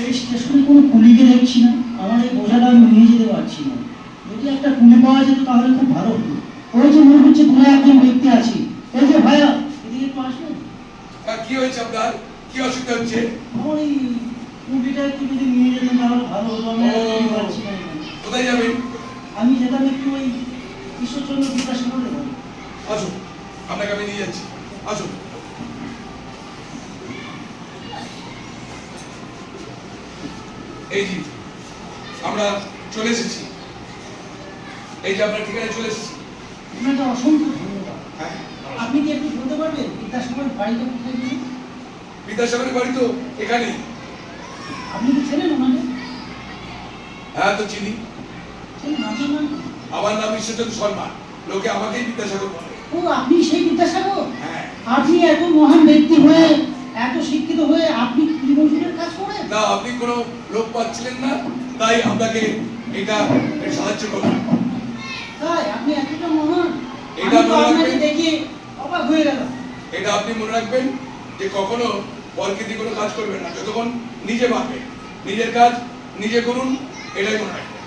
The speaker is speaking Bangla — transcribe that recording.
এই স্টেশনে কোনো কুলিকে দেখছি না। আমার এই বোঝাটা আমি নিয়ে যেতে পারছি না। যদি একটা কুলি পাওয়া যেত তাহলে খুব ভালো হতো। ওই যে মনে হচ্ছে দূরে একজন ব্যক্তি আছে। এই যে ভাইয়া এদিকে একটু আসবেন কি হয়েছে আপনার? কি অসুবিধা হচ্ছে? এই কুলিটা একটু যদি নিয়ে যেতেন তাহলে ভালো হতো। আমি পাচ্ছি না। কোথায় যাবেন? আমি যেতাম একটু ওই ঈশ্বরচন্দ্র বিদ্যাসাগরের বাড়ি আসুন আপনাকে আমি নিয়ে যাচ্ছি। আসুন। এই যে আমরা চলে এসেছি। এই যে আপনার ঠিকানায় চলে এসেছি। আপনাকে অসংখ্য ধন্যবাদ। হ্যাঁ। আপনি কি একটু বলতে পারবেন বিদ্যাসাগরের বাড়িটা কোথায় গিয়ে বিদ্যাসাগরের বাড়ি তো এখানেই। আপনি কি ছেলেন ওনাকে? হ্যাঁ তো চিনি? আমার নাম ঈশ্বরচন্দ্র শর্মা। লোকে আমাকেই বিদ্যাসাগর বলে। ও আপনি সেই বিদ্যাসাগর হ্যাঁ। আপনি এত মহান ব্যক্তি হয়ে এত শিক্ষিত হয়ে আপনি ত্রিমজুরের না আপনি কোনো লোক পাচ্ছিলেন না তাই আপনাকে এটা সাহায্য করুন এটা মনে রাখবেন। দেখে অবাক গেলাম। এটা আপনি মনে রাখবেন যে কখনো পরকে দিয়ে কোনো কাজ করবেন না যতক্ষণ নিজে পারবেন নিজের কাজ নিজে করুন এটাই মনে রাখবেন।